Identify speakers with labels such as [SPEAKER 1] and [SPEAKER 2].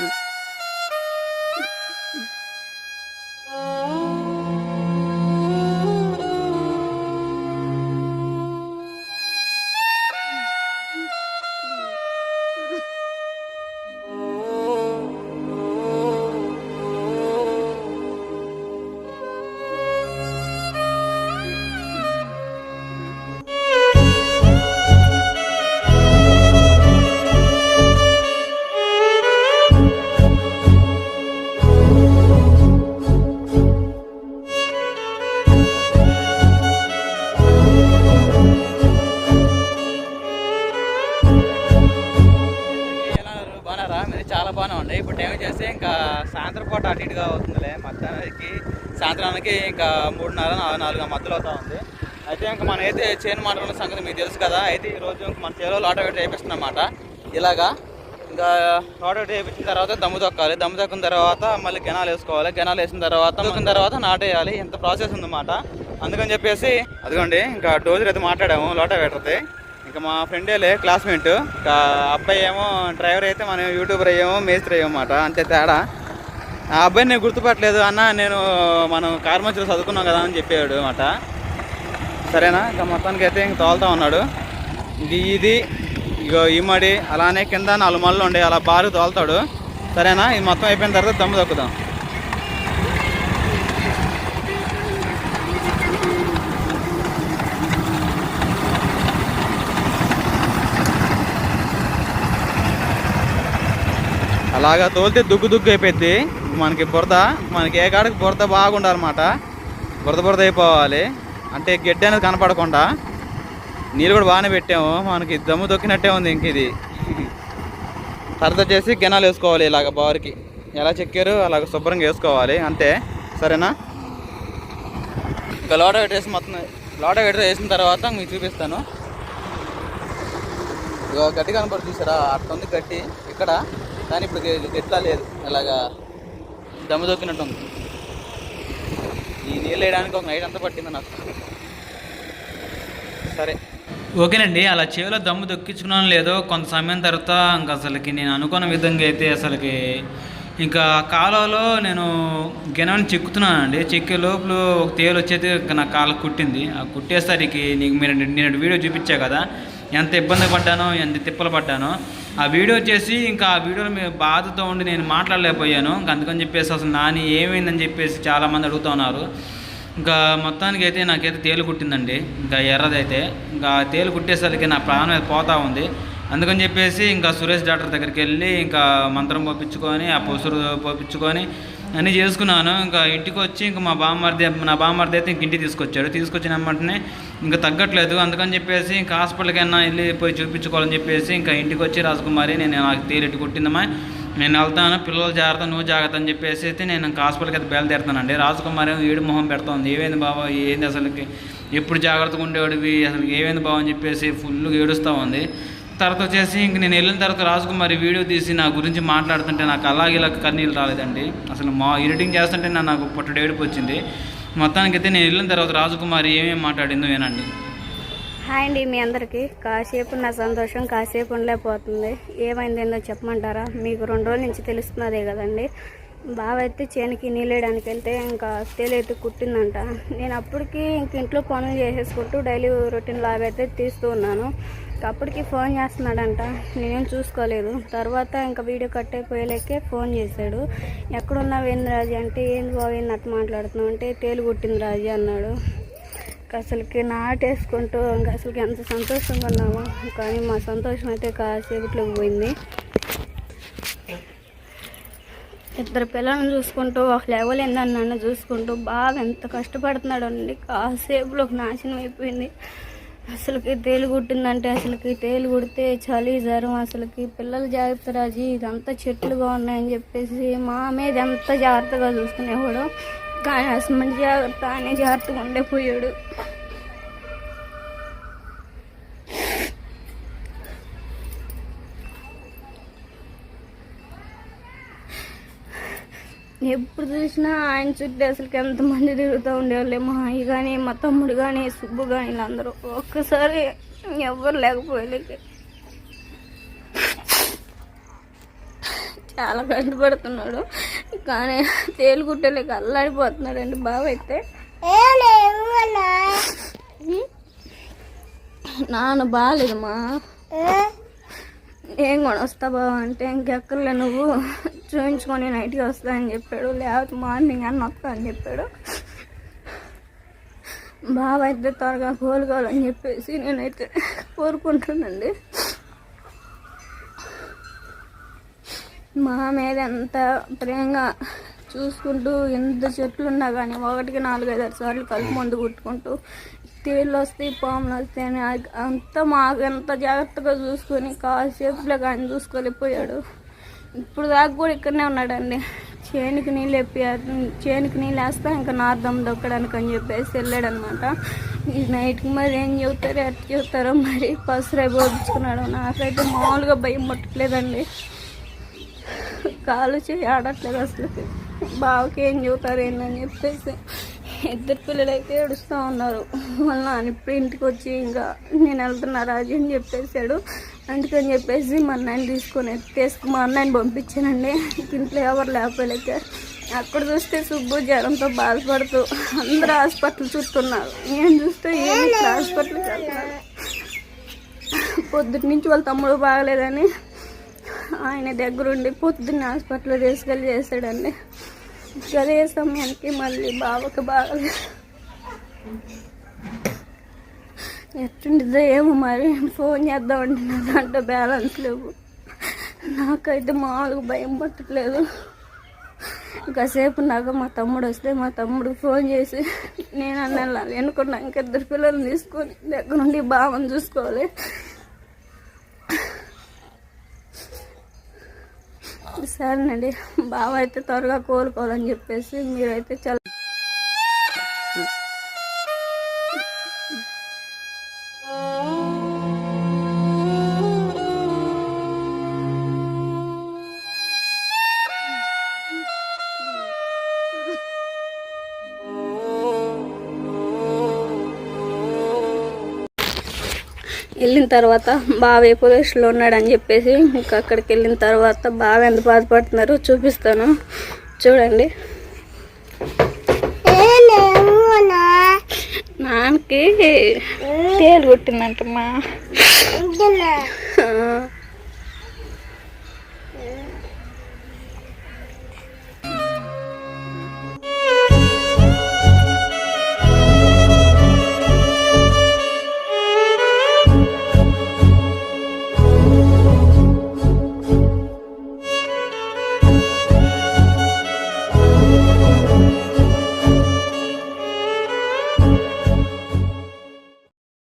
[SPEAKER 1] ఎలా చాలా బాగానే ఉండే ఇప్పుడు టైం చేస్తే ఇంకా సాయంత్రం పూట అటు ఇటుగా అవుతుందిలే. మధ్యాహ్నానికి సాయంత్రానికి ఇంకా మూడున్నర నాలుగు మధ్యలో అవుతా ఉంది. అయితే ఇంకా మనం అయితే చేను మాట్లాడుకున్న సంగతి మీకు తెలుసు కదా. అయితే ఈరోజు రోజు ఇంకా మన చేలో లాటో వేట చేపిస్తున్నమాట ఇలాగా ఇంకా లాటో వేట చేయించిన తర్వాత దమ్ము తొక్కాలి. దమ్ము తొక్కిన తర్వాత మళ్ళీ గెనాలు వేసుకోవాలి. గెనాలు వేసిన తర్వాత తొక్కిన తర్వాత నాటేయాలి. ఇంత ప్రాసెస్ ఉందన్నమాట. అందుకని చెప్పేసి అదిగోండి ఇంకా డోజర్ అయితే మాట్లాడాము లోటో వేటది ఇంకా మా ఫ్రెండేలే క్లాస్మేట్. ఇంకా అబ్బాయి ఏమో డ్రైవర్ అయితే మనం యూట్యూబర్ అయ్యామో మేస్త్రి అయ్యామాట అంతే తేడా. ఆ అబ్బాయిని నేను గుర్తుపట్టలేదు అన్న నేను మనం కార్మచులు చదువుకున్నాం కదా అని చెప్పాడు అనమాట సరేనా? ఇంకా మొత్తానికి అయితే ఇంక తోలుతా ఉన్నాడు. ఇది ఇది ఇగో ఈ మడి అలానే కింద నాలుగు మళ్ళీ ఉండే అలా బారు తోలుతాడు. సరేనా? ఇది మొత్తం అయిపోయిన తర్వాత దమ్ము తొక్కుదాం. అలాగా తోలితే దుగ్గు దుగ్గు అయిపోద్ది మనకి బురద మనకి ఏ కాడకి బురద బాగుండాలన్నమాట. బురద బురద అయిపోవాలి. అంటే గడ్డి అనేది కనపడకుండా. నీళ్ళు కూడా బాగానే పెట్టాము. మనకి దమ్ము దొక్కినట్టే ఉంది ఇంక ఇది. తర్వాత చేసి గినాలు వేసుకోవాలి ఇలాగ బారికి. ఎలా చెక్కారు అలాగ శుభ్రంగా వేసుకోవాలి. అంతే. సరేనా? ఇంకా లోట పెట్టేసి మొత్తం లోట పెట్టి వేసిన తర్వాత మీకు చూపిస్తాను. ఇక గట్టి కనపడి చూసారా? అట్లా ఉంది గట్టి ఇక్కడ కానీ ఇప్పుడు ఎట్లా లేదు. అలాగా దమ్ము దొక్కినట్టు ఉంది ఈ నీళ్ళు వేయడానికి ఒక నైట్ అంతా పట్టింది నాకు. సరే.
[SPEAKER 2] ఓకేనండి అలా చెవిలో దమ్ము దొక్కించుకున్నాను లేదో కొంత సమయం తర్వాత ఇంకా అసలుకి నేను అనుకున్న విధంగా అయితే అసలుకి ఇంకా కాలువలో నేను గినవని చెక్కుతున్నానండి. చెక్కే లోపల ఒక తేలు వచ్చేది ఇంకా నా కాలు కుట్టింది. ఆ కుట్టేసరికి నీకు మీరు నేను వీడియో చూపించా కదా ఎంత ఇబ్బంది పడ్డానో ఎంత తిప్పలు పడ్డానో. ఆ వీడియో వచ్చేసి ఇంకా ఆ వీడియోలో మీ బాధతో ఉండి నేను మాట్లాడలేకపోయాను. ఇంకా అందుకని చెప్పేసి అసలు నాని ఏమైందని చెప్పేసి చాలామంది అడుగుతూ ఉన్నారు. ఇంకా మొత్తానికి అయితే నాకైతే తేలు కుట్టిందండి. ఇంకా ఎర్రదైతే. ఇంకా తేలు కుట్టేసరికి నా ప్రాణం అయితే పోతా ఉంది. అందుకని చెప్పేసి ఇంకా సురేష్ డాక్టర్ దగ్గరికి వెళ్ళి ఇంకా మంత్రం పోపించుకొని ఆ పొసురు పోపించుకొని అన్నీ చేసుకున్నాను. ఇంకా ఇంటికి వచ్చి ఇంకా మా బామ్మర్ది నా బామ్మర్ది అయితే ఇంక ఇంటికి తీసుకొచ్చాడు తీసుకొచ్చిన వెంటనే ఇంకా తగ్గట్లేదు. అందుకని చెప్పేసి ఇంకా హాస్పిటల్కి అయినా వెళ్ళి పోయి చూపించుకోవాలని చెప్పేసి ఇంకా ఇంటికి వచ్చి రాజకుమారి నేను నాకు తేలిటి కుట్టిందమ్మా. నేను వెళ్తాను. పిల్లలు జాగ్రత్త నువ్వు జాగ్రత్త అని చెప్పేసి అయితే నేను ఇంకా హాస్పిటల్కి అయితే బయలుదేరుతానండి. రాజకుమారి ఏడు మొహం పెడుతుంది. ఏమైంది బాబా ఏంది అసలుకి? ఎప్పుడు జాగ్రత్తగా ఉండేవాడివి? అసలు ఏమైంది బాబు అని చెప్పేసి ఫుల్గా ఏడుస్తూ ఉంది. తర్వాత వచ్చేసి ఇంక నేను వెళ్ళిన తర్వాత రాజకుమారి వీడియో తీసి నా గురించి మాట్లాడుతుంటే నాకు అలాగే ఇలా కన్నీళ్ళు రాలేదండి. అసలు మా ఎడిటింగ్ చేస్తుంటే నా నాకు పుట్టడు ఏడుపు వచ్చింది. మొత్తానికైతే నేను వెళ్ళిన తర్వాత రాజకుమారి ఏమేమి మాట్లాడిందో ఏనండి
[SPEAKER 3] హాయ్ అండి మీ అందరికీ. కాసేపు నా సంతోషం కాసేపు ఉండలేకపోతుంది. ఏమైందేందో చెప్పమంటారా? మీకు రెండు రోజుల నుంచి తెలుస్తున్నదే కదండి. బావ అయితే చేనికి నీళ్ళేయడానికి వెళ్తే ఇంకా తేలైతే కుట్టిందంట. నేను అప్పటికి ఇంక ఇంట్లో పనులు చేసేసుకుంటూ డైలీ రొటీన్ లాగా అయితే తీస్తూ ఉన్నాను. అప్పటికి ఫోన్ చేస్తున్నాడంట. నేనేం చూసుకోలేదు. తర్వాత ఇంకా వీడియో కట్ అయిపోయేలేకే ఫోన్ చేశాడు. ఎక్కడున్నావు ఏంది రాజు అంటే ఏంది బావ ఏంది అట్లా మాట్లాడుతున్నావు? అంటే తేలు కుట్టింది రాజు అన్నాడు. అసలుకి నాటేసుకుంటూ ఇంకా అసలుకి ఎంత సంతోషంగా ఉన్నామో. కానీ మా సంతోషం అయితే కాసేపట్లోకి పోయింది. ఇద్దరు పిల్లల్ని చూసుకుంటూ ఒక లెవెల్ ఏందన్నాను చూసుకుంటూ బాగా ఎంత కష్టపడుతున్నాడు అండి. కాసేపులోకి నాశనం అయిపోయింది. అసలుకి తేలు కుట్టిందంటే అసలుకి తేలు కుడితే చలి జ్వరం అసలుకి పిల్లలు జాగ్రత్త రాజు. ఇదంతా చెట్లుగా ఉన్నాయని చెప్పేసి మా మీద ఎంత జాగ్రత్తగా చూసుకునేవాడు. కానీ అసలు జాగ్రత్త అనే జాగ్రత్తగా ఉండిపోయాడు ఎప్పుడు చూసినా ఆయన చుట్టూ అసలు ఎంతమంది తిరుగుతూ ఉండేవాళ్ళే? మా అయ్య కానీ మా తమ్ముడు కానీ సుబ్బు కానీ వీళ్ళందరూ. ఒక్కసారి ఎవ్వరు లేకపోయారు చాలా కష్టపడుతున్నాడు కానీ తేలు గుట్టలేక అల్లాడిపోతున్నాడండి బావ అయితే నాన్న బాగాలేదమ్మా ఏం కూడా బావ అంటే ఇంకెక్కర్లే నువ్వు చూపించుకొని నైట్కి వస్తా అని చెప్పాడు. లేకపోతే మార్నింగ్ అని వస్తా అని చెప్పాడు. బావ అయితే త్వరగా కోలుకోవాలని చెప్పేసి నేనైతే కోరుకుంటున్నానండి. మా మీద ఎంత ప్రేమగా చూసుకుంటూ ఎంత చెట్లు ఉన్నా కానీ ఒకటికి నాలుగైదు ఆరు సార్లు కలుపు మందు కుట్టుకుంటూ తేళ్ళు వస్తాయి పాములు వస్తాయి అని అంతా మాకు ఎంత జాగ్రత్తగా చూసుకొని కాసేపులో కానీ చూసుకోలేకపోయాడు. ఇప్పుడు దాకా కూడా ఇక్కడనే ఉన్నాడండి. చేనుకి నీళ్ళు ఎప్పి చేనుకి నీళ్ళు వేస్తా ఇంకా నార్దం దొక్కడానికి అని చెప్పేసి వెళ్ళాడనమాట. ఈ నైట్కి మరి ఏం చెబుతారో ఎట్లా చెబుతారో మరి పసురై బోధించుకున్నాడు నాకైతే మామూలుగా భయం పట్టలేదండి కాలు చేయి ఆడట్లేదు అసలు బావకి ఏం చెబుతారు ఏంటని చెప్పేసి ఇద్దరు పిల్లలు అయితే ఏడుస్తూ ఉన్నారు. వాళ్ళ నాన్న ఇప్పుడు ఇంటికి వచ్చి ఇంకా నేను వెళ్తున్నా రాజు అని చెప్పేసాడు అందుకని చెప్పేసి మా అన్నయ్యని తీసుకొని తీసుకు మా అన్నయ్యని పంపించానండి. ఇంట్లో ఎవరు లేకపోలేక అక్కడ చూస్తే సుబ్బు జ్వరంతో బాధపడుతూ అందరూ హాస్పిటల్ చూస్తున్నారు. నేను చూస్తే ఏమి హాస్పిటల్కి వెళ్తున్నాడు పొద్దుటి నుంచి వాళ్ళ తమ్ముడు బాగలేదని ఆయన దగ్గరుండి పొద్దున్న హాస్పిటల్ తీసుకెళ్ళి చేశాడండి. అదే సమయానికి మళ్ళీ బాబుకి బాగలేదు ఎట్టుండిదో ఏమో మరి. ఫోన్ చేద్దామంటే నా దాంట్లో బ్యాలెన్స్ లేవు. నాకైతే మామూలుగా భయం పట్టట్లేదు. కాసేపు నాకు మా తమ్ముడు వస్తే మా తమ్ముడు ఫోన్ చేసి నేను అన్న వెనుకున్నా ఇంకిద్దరు పిల్లల్ని తీసుకొని దగ్గర నుండి బావని చూసుకోవాలి. సరేనండి. బావ అయితే త్వరగా కోలుకోవాలని చెప్పేసి మీరైతే చాలా వెళ్ళిన తర్వాత బావ ఏ పొజిషన్లో ఉన్నాడని చెప్పేసి ఇంకా అక్కడికి వెళ్ళిన తర్వాత బావ ఎంత బాధపడుతున్నారో చూపిస్తాను. చూడండి. నాన్నకి తేలు కొట్టిందంటమ్మా.